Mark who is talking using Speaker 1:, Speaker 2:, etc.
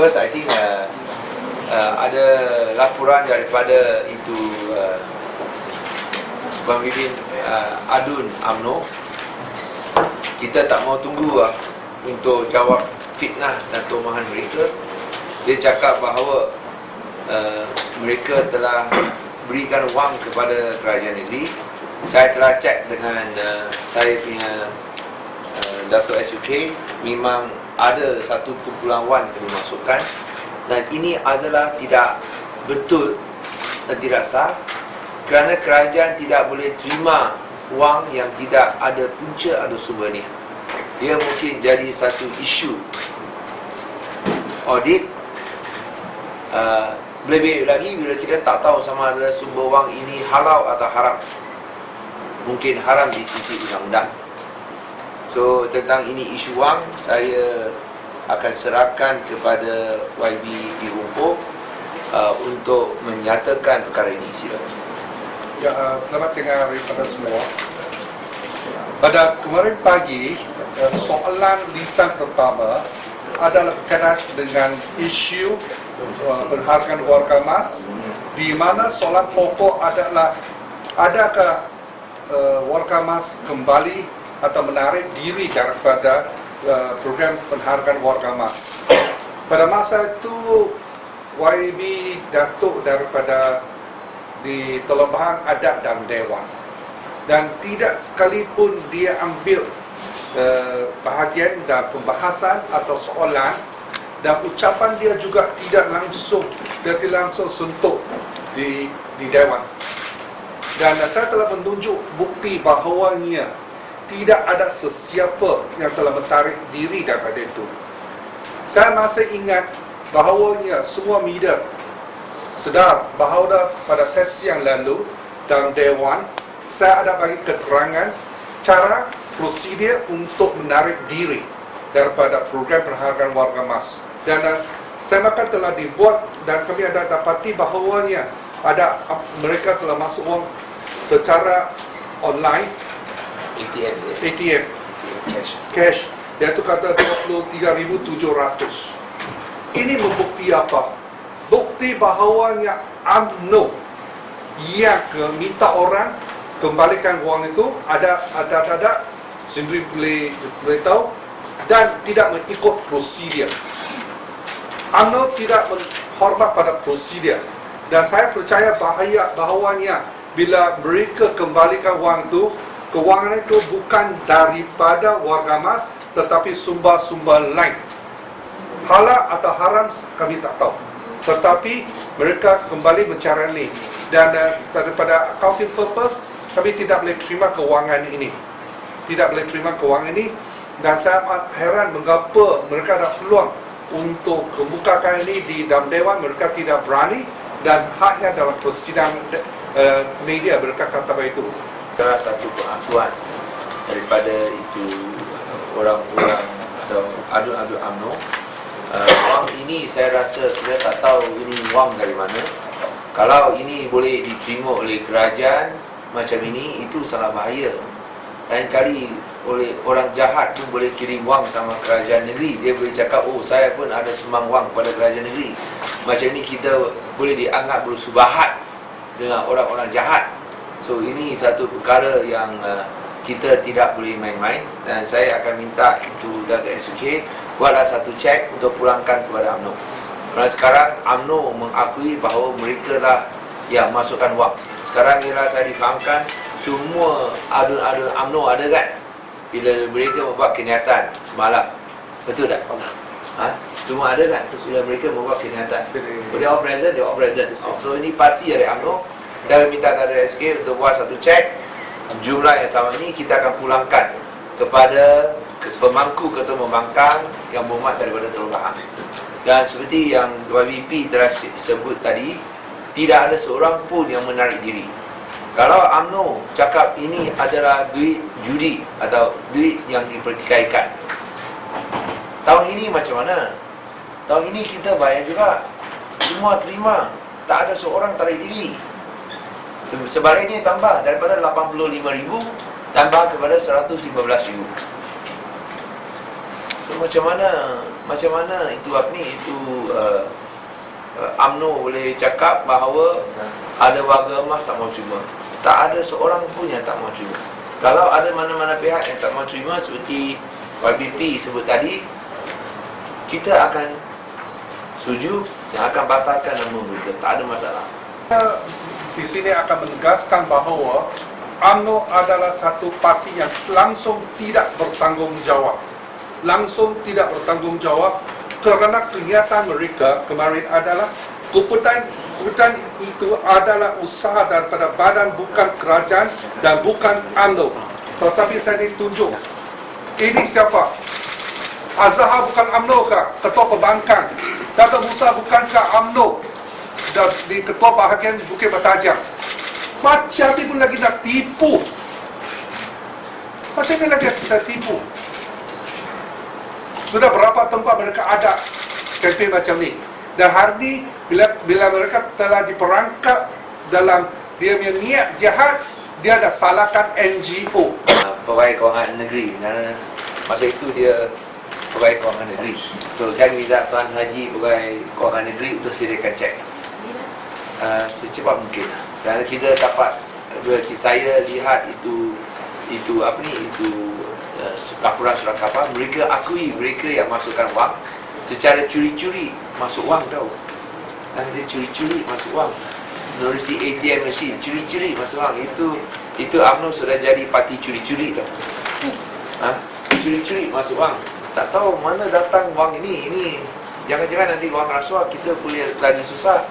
Speaker 1: First, I think uh, uh, ada laporan daripada itu uh, pemimpin uh, Adun AMNO. Kita tak mau tunggu uh, untuk jawab fitnah dan tumahan mereka. Dia cakap bahawa uh, mereka telah berikan wang kepada kerajaan negeri. Saya telah cek dengan uh, saya punya uh, Dato' SUK memang ada satu kumpulan wan yang dimasukkan dan ini adalah tidak betul dan tidak sah kerana kerajaan tidak boleh terima wang yang tidak ada punca atau sumbernya. Dia mungkin jadi satu isu audit uh, lebih lagi bila kita tak tahu sama ada sumber wang ini halal atau haram. Mungkin haram di sisi undang-undang. So tentang ini isu wang saya akan serahkan kepada YB Pirumpo uh, untuk menyatakan perkara ini silakan.
Speaker 2: Ya, uh, selamat tengah hari pada semua. Pada kemarin pagi, uh, soalan lisan pertama adalah berkaitan dengan isu uh, penghargaan warga emas di mana soalan pokok adalah adakah uh, warga emas kembali atau menarik diri daripada uh, program penghargaan warga emas. Pada masa itu YB Datuk daripada di Telebahang Adat dan Dewan dan tidak sekalipun dia ambil uh, bahagian dan pembahasan atau soalan dan ucapan dia juga tidak langsung dia tidak langsung sentuh di di Dewan dan saya telah menunjuk bukti bahawanya tidak ada sesiapa yang telah menarik diri daripada itu. Saya masih ingat bahawanya semua media sedar bahawa pada sesi yang lalu dalam Dewan saya ada bagi keterangan cara prosedur untuk menarik diri daripada program penghargaan warga emas dan uh, saya makan telah dibuat dan kami ada dapati bahawanya ada mereka telah masuk wang secara online
Speaker 1: ATM dia.
Speaker 2: ATM
Speaker 1: Cash.
Speaker 2: cash dia tu kata 23,700 ini membukti apa? Bukti bahawanya UMNO yang ke, minta orang kembalikan wang itu ada ada ada, ada sendiri boleh boleh tahu dan tidak mengikut prosedur. UMNO tidak menghormat pada prosedur dan saya percaya bahaya bahawanya bila mereka kembalikan wang itu kewangan itu bukan daripada warga emas tetapi sumber-sumber lain. Halal atau haram kami tak tahu. Tetapi mereka kembali mencarani dan uh, daripada accounting purpose kami tidak boleh terima kewangan ini. Tidak boleh terima kewangan ini. Dan saya amat heran mengapa mereka ada peluang untuk kebukakan ini di dalam dewan. Mereka tidak berani dan haknya dalam persidangan uh, media mereka kata begitu
Speaker 1: salah satu pengakuan daripada itu uh, orang-orang atau adun-adun UMNO uh, wang ini saya rasa kita tak tahu ini wang dari mana. Kalau ini boleh diterima oleh kerajaan macam ini itu sangat bahaya. Lain kali oleh orang jahat pun boleh kirim wang sama kerajaan negeri. Dia boleh cakap oh saya pun ada sumbang wang pada kerajaan negeri. Macam ini kita boleh dianggap bersubahat dengan orang-orang jahat so ini satu perkara yang uh, kita tidak boleh main-main dan saya akan minta itu Dato' SUK buatlah satu cek untuk pulangkan kepada UMNO. Kerana sekarang UMNO mengakui bahawa mereka lah yang masukkan wang sekarang ialah saya difahamkan semua adun-adun UMNO ada kan? Bila mereka membuat kenyataan semalam. Betul tak? Ha? Semua ada kan? Bila mereka membuat kenyataan. Oh, Dia all present, dia all present oh, So ini pasti dari UMNO Saya minta dari SK untuk buat satu cek Jumlah yang sama ini kita akan pulangkan Kepada pemangku ketua membangkang Yang berhormat daripada Bahang Dan seperti yang YVP telah sebut tadi Tidak ada seorang pun yang menarik diri. Kalau UMNO cakap ini adalah duit judi atau duit yang dipertikaikan tahun ini macam mana? tahun ini kita bayar juga. Semua terima tak ada seorang tarik diri sebaliknya tambah daripada 85,000 tambah kepada 115,000 So, macam mana macam mana itu apa ni itu uh, uh, UMNO boleh cakap bahawa ada warga emas tak mau terima. Tak ada seorang pun yang tak mau terima. Kalau ada mana-mana pihak yang tak mau terima seperti YBP sebut tadi, kita akan setuju yang akan batalkan nama mereka. Tak ada masalah.
Speaker 2: Di sini akan menegaskan bahawa UMNO adalah satu parti yang langsung tidak bertanggungjawab. Langsung tidak bertanggungjawab kerana kegiatan mereka kemarin adalah keputusan keputusan itu adalah usaha daripada badan bukan kerajaan dan bukan UMNO. Tetapi saya ditunjuk. Ini siapa? Azhar bukan UMNO kah? Ketua Perbankan. Dato' Musa bukankah UMNO? Dan di Ketua Bahagian Bukit Batajam. Macam ni pun lagi nak tipu. Macam ni lagi kita tipu. Sudah berapa tempat mereka ada kempen macam ni. Dan hari ni, bila, bila mereka telah diperangkap dalam dia punya niat jahat, dia dah salahkan NGO.
Speaker 1: uh, pegawai kewangan negeri kerana masa itu dia pegawai kewangan negeri. So saya minta Tuan Haji pegawai kewangan negeri untuk sediakan cek. Uh, secepat mungkin. Dan kita dapat bila saya lihat itu itu apa ni itu uh, laporan surat kapal mereka akui mereka yang masukkan wang secara curi-curi masuk wang tau. Nah, dia curi-curi masuk wang. Menerusi ATM machine curi-curi masuk wang itu itu UMNO sudah jadi parti curi-curi tau. Ha? Curi-curi masuk wang. Tak tahu mana datang wang ini. Ini jangan-jangan nanti wang rasuah kita boleh lagi susah.